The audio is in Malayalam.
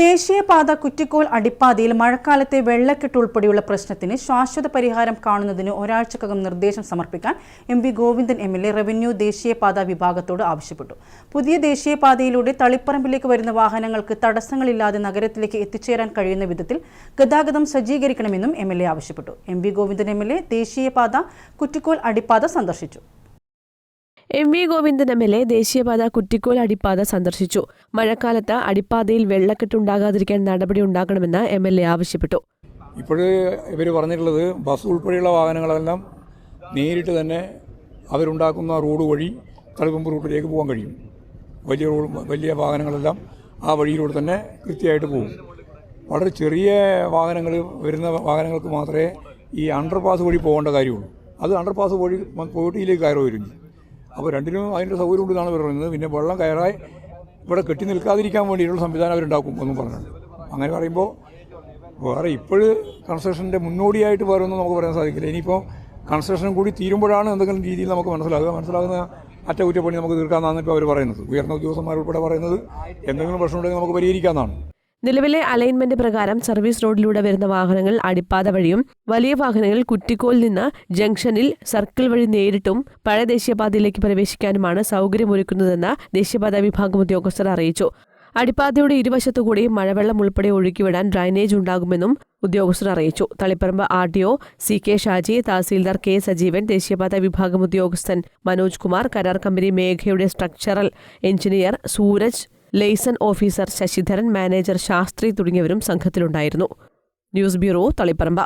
ദേശീയപാത കുറ്റിക്കോൽ അടിപ്പാതയിൽ മഴക്കാലത്തെ വെള്ളക്കെട്ട് ഉൾപ്പെടെയുള്ള പ്രശ്നത്തിന് ശാശ്വത പരിഹാരം കാണുന്നതിന് ഒരാഴ്ചക്കകം നിർദ്ദേശം സമർപ്പിക്കാൻ M V Govindan M L A revenue ദേശീയപാത വിഭാഗത്തോട് ആവശ്യപ്പെട്ടു. പുതിയ ദേശീയപാതയിലൂടെ തളിപ്പറമ്പിലേക്ക് വരുന്ന വാഹനങ്ങൾക്ക് തടസ്സങ്ങളില്ലാതെ നഗരത്തിലേക്ക് എത്തിച്ചേരാൻ കഴിയുന്ന വിധത്തിൽ ഗതാഗതം സജ്ജീകരിക്കണമെന്നും എം ആവശ്യപ്പെട്ടു. M V Govindan M L A ദേശീയപാത കുറ്റിക്കോൽ അടിപ്പാത സന്ദർശിച്ചു. M V Govindan M L A ദേശീയപാത കുറ്റിക്കോൽ അടിപ്പാത സന്ദർശിച്ചു. മഴക്കാലത്ത് അടിപ്പാതയിൽ വെള്ളക്കെട്ടുണ്ടാകാതിരിക്കാൻ നടപടി ഉണ്ടാക്കണമെന്ന് എം എൽ എ ആവശ്യപ്പെട്ടു. ഇപ്പോഴേ ഇവർ പറഞ്ഞിട്ടുള്ളത് ബസ് ഉൾപ്പെടെയുള്ള വാഹനങ്ങളെല്ലാം നേരിട്ട് തന്നെ അവരുണ്ടാക്കുന്ന റോഡ് വഴി തളിപ്പമ്പ് റൂട്ടിലേക്ക് പോകാൻ കഴിയും. വലിയ റോഡ് വലിയ വാഹനങ്ങളെല്ലാം ആ വഴിയിലൂടെ തന്നെ കൃത്യമായിട്ട് പോകും. വളരെ ചെറിയ വാഹനങ്ങൾ വരുന്ന വാഹനങ്ങൾക്ക് മാത്രമേ ഈ അണ്ടർപാസ് വഴി പോകേണ്ട കാര്യമുള്ളൂ. അത് അണ്ടർപാസ് വഴി പോയിട്ടിലേക്ക് കയറി വരും അപ്പോൾ രണ്ടിനും അതിന്റെ സൗകര്യം ഉണ്ടെന്നാണ് പറയുന്നത്. പിന്നെ വെള്ളം കയറായി ഇവിടെ കെട്ടി നിൽക്കാതിരിക്കാൻ വേണ്ടിയിട്ടുള്ള സംവിധാനം അവരുണ്ടാക്കും എന്നും പറഞ്ഞിട്ടുണ്ട് അങ്ങനെ പറയുമ്പോൾ വേറെ ഇപ്പോഴ് കൺസ്ട്രക്ഷന്റെ മുന്നോടിയായിട്ട് വേറെ ഒന്നും നമുക്ക് പറയാൻ സാധിക്കില്ല. ഇനിയിപ്പോൾ കൺസ്ട്രക്ഷൻ കൂടി തീരുമ്പോഴാണ് എന്തെങ്കിലും രീതിയിൽ നമുക്ക് മനസ്സിലാകുക. മനസ്സിലാകുന്ന അറ്റകുറ്റപ്പണി നമുക്ക് തീർക്കാമെന്നാണ് ഇപ്പോൾ അവർ പറയുന്നത്. ഉയർന്ന ഉദ്യോഗസ്ഥന്മാർ ഉൾപ്പെടെ പറയുന്നത്. എന്തെങ്കിലും പ്രശ്നമുണ്ടെങ്കിൽ നമുക്ക് പരിഹരിക്കാമെന്നാണ്. നിലവിലെ അലൈൻമെന്റ് പ്രകാരം സർവീസ് റോഡിലൂടെ വരുന്ന വാഹനങ്ങൾ അടിപ്പാത വഴിയും വലിയ വാഹനങ്ങൾ കുറ്റിക്കോൽ നിന്ന് ജംഗ്ഷനിൽ സർക്കിൾ വഴി നേരിട്ടും പഴയ ദേശീയപാതയിലേക്ക് പ്രവേശിക്കാനുമാണ് സൗകര്യമൊരുക്കുന്നതെന്ന് ദേശീയപാതാ വിഭാഗം ഉദ്യോഗസ്ഥർ അറിയിച്ചു. അടിപ്പാതയുടെ ഇരുവശത്തുകൂടി മഴവെള്ളം ഉൾപ്പെടെ ഒഴുക്കിവിടാൻ ഡ്രൈനേജ് ഉണ്ടാകുമെന്നും ഉദ്യോഗസ്ഥർ അറിയിച്ചു. Taliparamba R T O C K Shaji tahsildar K Sajeevan ദേശീയപാതാ വിഭാഗം ഉദ്യോഗസ്ഥൻ മനോജ് കുമാർ കരാർ company മേഘയുടെ structural engineer Suraj liaison officer Sasidharan manager Shastri തുടങ്ങിയവരും സംഘത്തിലുണ്ടായിരുന്നു. News bureau Taliparamba.